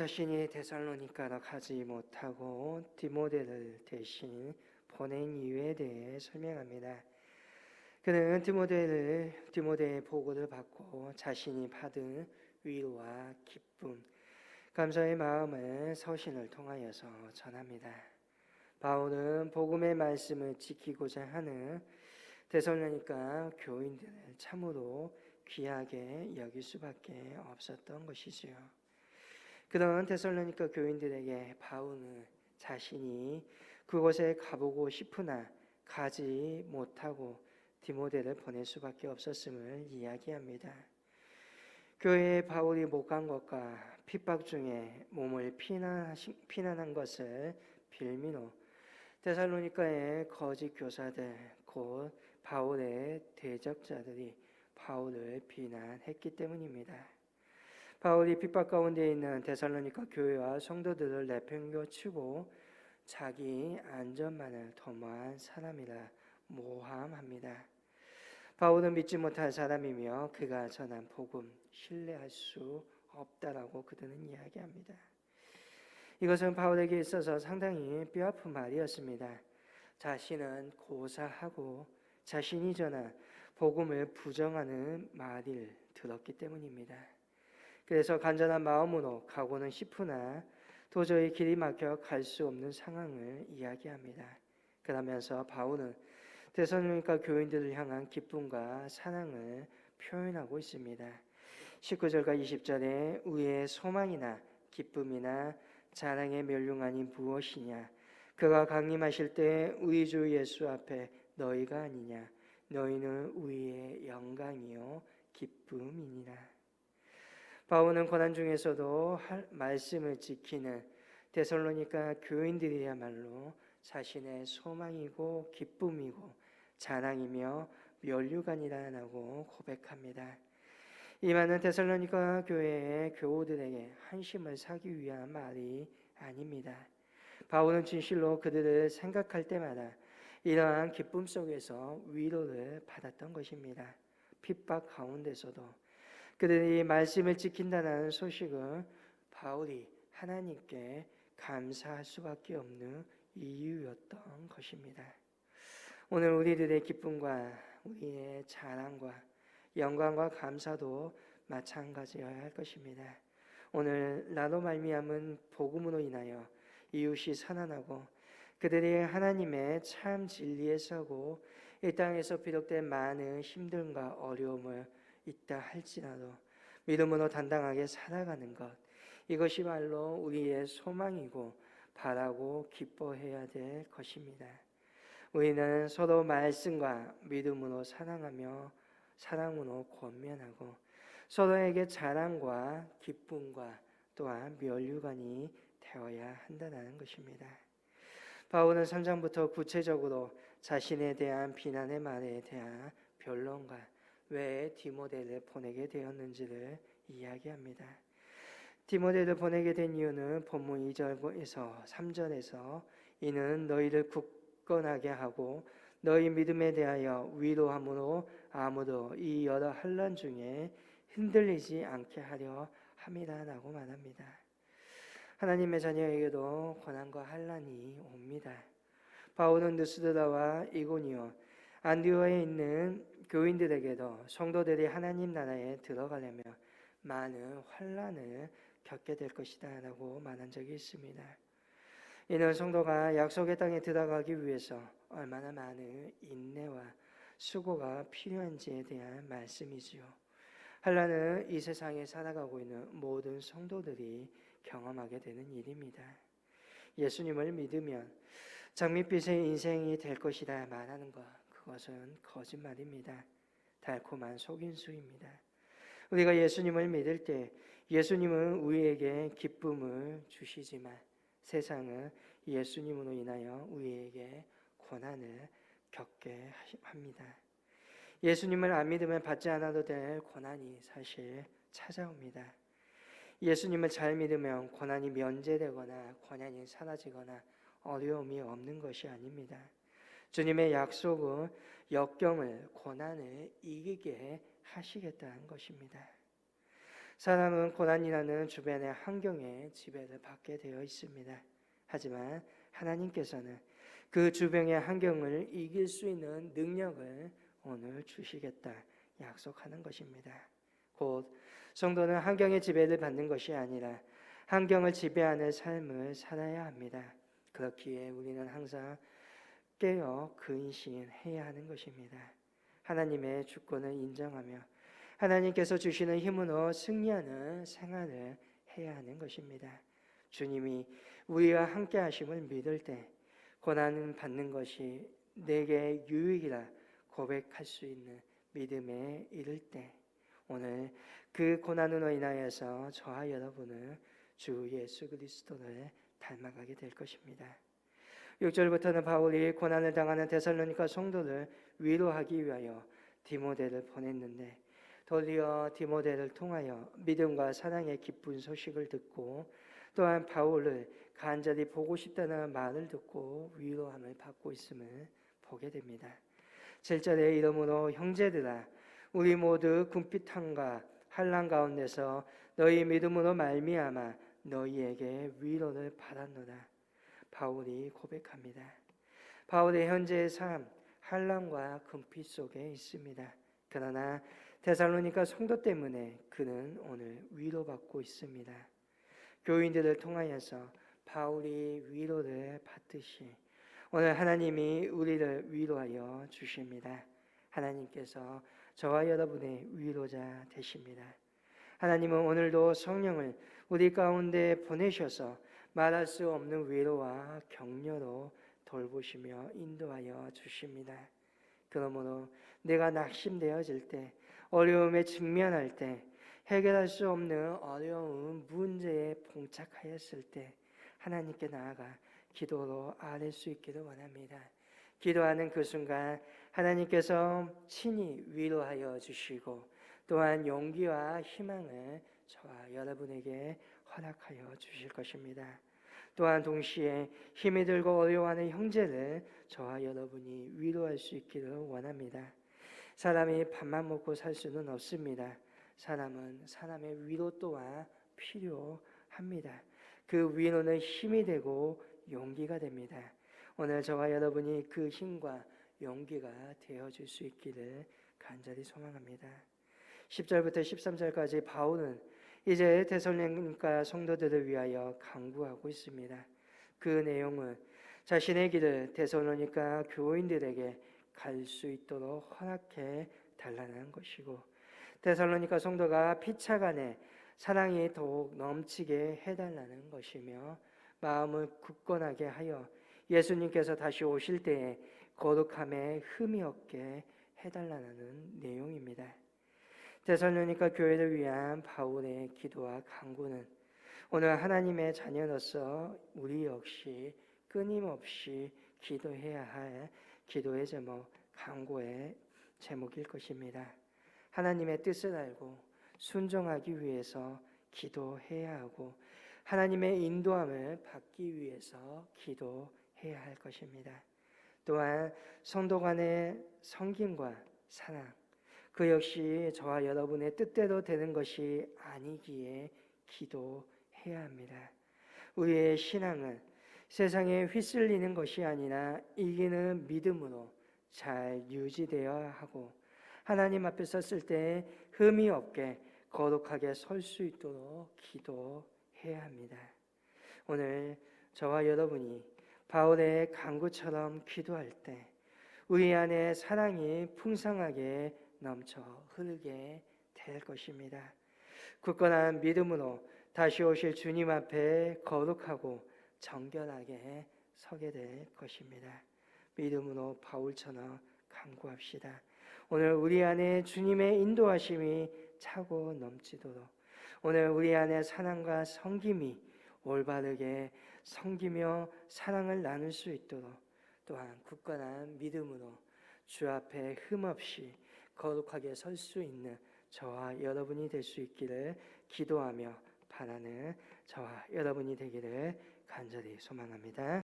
자신이 데살로니카로 가지 못하고 디모데를 대신 보낸 이유에 대해 설명합니다. 그는 디모데를 디모데의 보고를 받고 자신이 받은 위로와 기쁨, 감사의 마음을 서신을 통하여서 전합니다. 바울은 복음의 말씀을 지키고자 하는 데살로니가 교인들을 참으로 귀하게 여길 수밖에 없었던 것이지요. 그런 데살로니가 교인들에게 바울은 자신이 그곳에 가보고 싶으나 가지 못하고 디모데를 보낼 수밖에 없었음을 이야기합니다. 교회에 바울이 못 간 것과 핍박 중에 몸을 피난한 것을 빌미로 데살로니카의 거짓 교사들 곧 바울의 대적자들이 바울을 비난했기 때문입니다. 바울이 핍박 가운데 있는 데살로니카 교회와 성도들을 내팽겨치고 자기 안전만을 도모한 사람이라 모함합니다. 바울은 믿지 못할 사람이며 그가 전한 복음 신뢰할 수 없다라고 그들은 이야기합니다. 이것은 바울에게 있어서 상당히 뼈아픈 말이었습니다. 자신은 고사하고 자신이 전한 복음을 부정하는 말을 들었기 때문입니다. 그래서 간절한 마음으로 가고는 싶으나 도저히 길이 막혀 갈 수 없는 상황을 이야기합니다. 그러면서 바울은 대선로니까 교인들을 향한 기쁨과 사랑을 표현하고 있습니다. 19절과 20절에 우리의 소망이나 기쁨이나 자랑의 멸류관이 무엇이냐? 그가 강림하실 때 우리 주 예수 앞에 너희가 아니냐? 너희는 우리의 영광이요 기쁨이니라. 바울은 고난 중에서도 말씀을 지키는 데살로니가 교인들이야말로 자신의 소망이고 기쁨이고 자랑이며 멸류관이라고 고백합니다. 이 많은 데살로니가 교회의 교우들에게 한심을 사기 위한 말이 아닙니다. 바울은 진실로 그들을 생각할 때마다 이러한 기쁨 속에서 위로를 받았던 것입니다. 핍박 가운데서도 그들이 말씀을 지킨다는 소식은 바울이 하나님께 감사할 수밖에 없는 이유였던 것입니다. 오늘 우리들의 기쁨과 우리의 자랑과 영광과 감사도 마찬가지여야 할 것입니다. 오늘 나로 말미암은 복음으로 인하여 이웃이 살아나고 그들이 하나님의 참 진리에 서고 이 땅에서 비롯된 많은 힘듦과 어려움을 있다 할지라도 믿음으로 당당하게 살아가는 것 이것이 말로 우리의 소망이고 바라고 기뻐해야 될 것입니다. 우리는 서로 말씀과 믿음으로 사랑하며 사랑으로 권면하고 서로에게 자랑과 기쁨과 또한 멸류관이 되어야 한다는 것입니다. 바울은 3장부터 구체적으로 자신에 대한 비난의 말에 대한 변론과 왜 디모데를 보내게 되었는지를 이야기합니다. 디모데를 보내게 된 이유는 본문 2절에서 3절에서 이는 너희를 굳건하게 하고 너희 믿음에 대하여 위로함으로 아무도 이 여러 환란 중에 흔들리지 않게 하려 함이라라고 말합니다. 하나님의 자녀에게도 고난과 환란이 옵니다. 바울은 느스드라와 이고니오 안디오에 있는 교인들에게도 성도들이 하나님 나라에 들어가려면 많은 환란을 겪게 될 것이다 라고 말한 적이 있습니다. 이는 성도가 약속의 땅에 들어가기 위해서 얼마나 많은 인내와 수고가 필요한지에 대한 말씀이지요. 한란은 이 세상에 살아가고 있는 모든 성도들이 경험하게 되는 일입니다. 예수님을 믿으면 장밋빛의 인생이 될 것이다 말하는 것 그것은 거짓말입니다. 달콤한 속인수입니다. 우리가 예수님을 믿을 때 예수님은 우리에게 기쁨을 주시지만 세상은 예수님으로 인하여 우리에게 고난을 겪게 합니다. 예수님을 안 믿으면 받지 않아도 될 고난이 사실 찾아옵니다. 예수님을 잘 믿으면 고난이 면제되거나 고난이 사라지거나 어려움이 없는 것이 아닙니다. 주님의 약속은 역경을 고난을 이기게 하시겠다는 것입니다. 사람은 고난이라는 주변의 환경에 지배를 받게 되어 있습니다. 하지만 하나님께서는 그 주변의 환경을 이길 수 있는 능력을 오늘 주시겠다 약속하는 것입니다. 곧 성도는 환경의 지배를 받는 것이 아니라 환경을 지배하는 삶을 살아야 합니다. 그렇기에 우리는 항상 깨어 근신해야 하는 것입니다. 하나님의 주권을 인정하며 하나님께서 주시는 힘으로 승리하는 생활을 해야 하는 것입니다. 주님이 우리와 함께 하심을 믿을 때 고난을 받는 것이 내게 유익이라 고백할 수 있는 믿음에 이를 때 오늘 그 고난으로 인하여서 저와 여러분은 주 예수 그리스도를 닮아가게 될 것입니다. 6절부터는 바울이 고난을 당하는 데살로니가 성도를 위로하기 위하여 디모데를 보냈는데 도리어 디모데를 통하여 믿음과 사랑의 기쁜 소식을 듣고 또한 바울을 간절히 보고 싶다는 말을 듣고 위로함을 받고 있음을 보게 됩니다. 7절에 이름으로 형제들아 우리 모두 궁핍함과 환난 가운데서 너희 믿음으로 말미암아 너희에게 위로를 받았노라. 바울이 고백합니다. 바울의 현재의 삶 환난과 궁핍 속에 있습니다. 그러나 데살로니가 성도 때문에 그는 오늘 위로받고 있습니다. 교인들을 통하여서 바울이 위로를 받듯이 오늘 하나님이 우리를 위로하여 주십니다. 하나님께서 저와 여러분의 위로자 되십니다. 하나님은 오늘도 성령을 우리 가운데 보내셔서 말할 수 없는 위로와 격려로 돌보시며 인도하여 주십니다. 그러므로 내가 낙심되어질 때, 어려움에 직면할 때, 해결할 수 없는 어려운 문제에 봉착하였을 때 하나님께 나아가 기도로 아뢰 수 있기를 원합니다. 기도하는 그 순간 하나님께서 친히 위로하여 주시고 또한 용기와 희망을 저와 여러분에게 허락하여 주실 것입니다. 또한 동시에 힘이 들고 어려워하는 형제를 저와 여러분이 위로할 수 있기를 원합니다. 사람이 밥만 먹고 살 수는 없습니다. 사람은 사람의 위로 또한 필요합니다. 그 위로는 힘이 되고 용기가 됩니다. 오늘 저와 여러분이 그 힘과 용기가 되어줄 수 있기를 간절히 소망합니다. 10절부터 13절까지 바울은 이제 데살로니가 성도들을 위하여 강구하고 있습니다. 그 내용은 자신의 길을 데살로니가 교인들에게 갈 수 있도록 허락해 달라는 것이고 데살로니가 성도가 피차간에 사랑이 더욱 넘치게 해달라는 것이며 마음을 굳건하게 하여 예수님께서 다시 오실 때에 거룩함에 흠이 없게 해달라는 내용입니다. 데살로니가 교회를 위한 바울의 기도와 간구는 오늘 하나님의 자녀로서 우리 역시 끊임없이 기도해야 할 기도의 제목, 간구의 제목일 것입니다. 하나님의 뜻을 알고 순종하기 위해서 기도해야 하고 하나님의 인도함을 받기 위해서 기도해야 할 것입니다. 또한 성도 간의 성김과 사랑 그 역시 저와 여러분의 뜻대로 되는 것이 아니기에 기도해야 합니다. 우리의 신앙은 세상에 휘쓸리는 것이 아니라 이기는 믿음으로 잘 유지되어야 하고 하나님 앞에 섰을 때 흠이 없게 거룩하게 설 수 있도록 기도해야 합니다. 오늘 저와 여러분이 바울의 강구처럼 기도할 때 우리 안에 사랑이 풍성하게 넘쳐 흐르게 될 것입니다. 굳건한 믿음으로 다시 오실 주님 앞에 거룩하고 정결하게 서게 될 것입니다. 믿음으로 바울처럼 강구합시다. 오늘 우리 안에 주님의 인도하심이 차고 넘치도록 오늘 우리 안에 사랑과 성김이 올바르게 성기며 사랑을 나눌 수 있도록 또한 굳건한 믿음으로 주 앞에 흠없이 거룩하게 설 수 있는 저와 여러분이 될 수 있기를 기도하며 바라는 저와 여러분이 되기를 간절히 소망합니다.